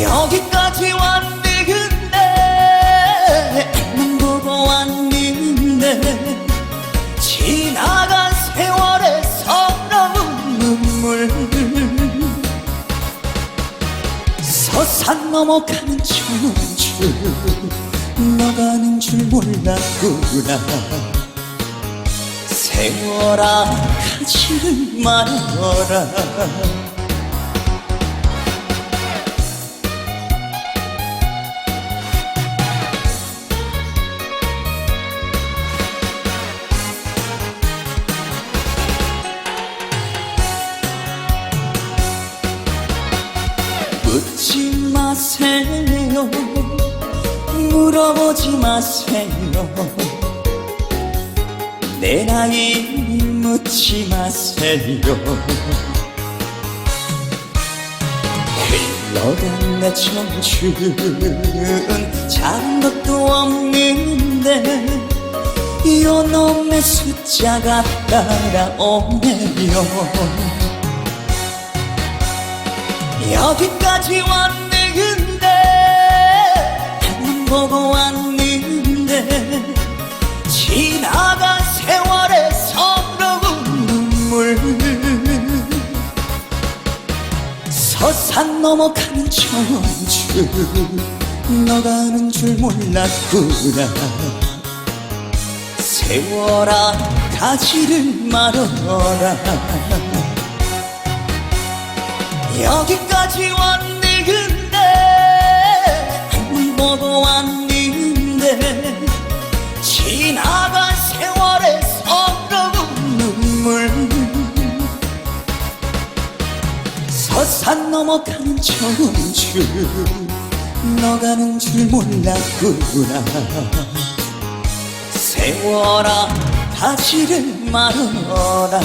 여기까지 왔는데 만 보고 왔는데 지나간 세월의 서러운 눈물. 서산 넘어가는 청춘 너가는 줄 몰랐구나. 세월아 가지를 말아라 마세요. 물어보지 마세요. 내 나이 묻지 마세요. 흘러간 내 청춘 작은 것도 없는데 요놈의 숫자가 따라오네요. 여기까지 한눈 보고 왔는데 지나간 세월의 서러운 눈물. 서산 넘어가는 청춘 너가는 줄 몰랐구나. 세월아 가지를 말아라. 여기까지 왔는 보고 왔는데 지나간 세월의 서러운 눈물. 서산 넘어가는 청춘 너가는 줄 몰랐구나. 세월아 가지를 말아라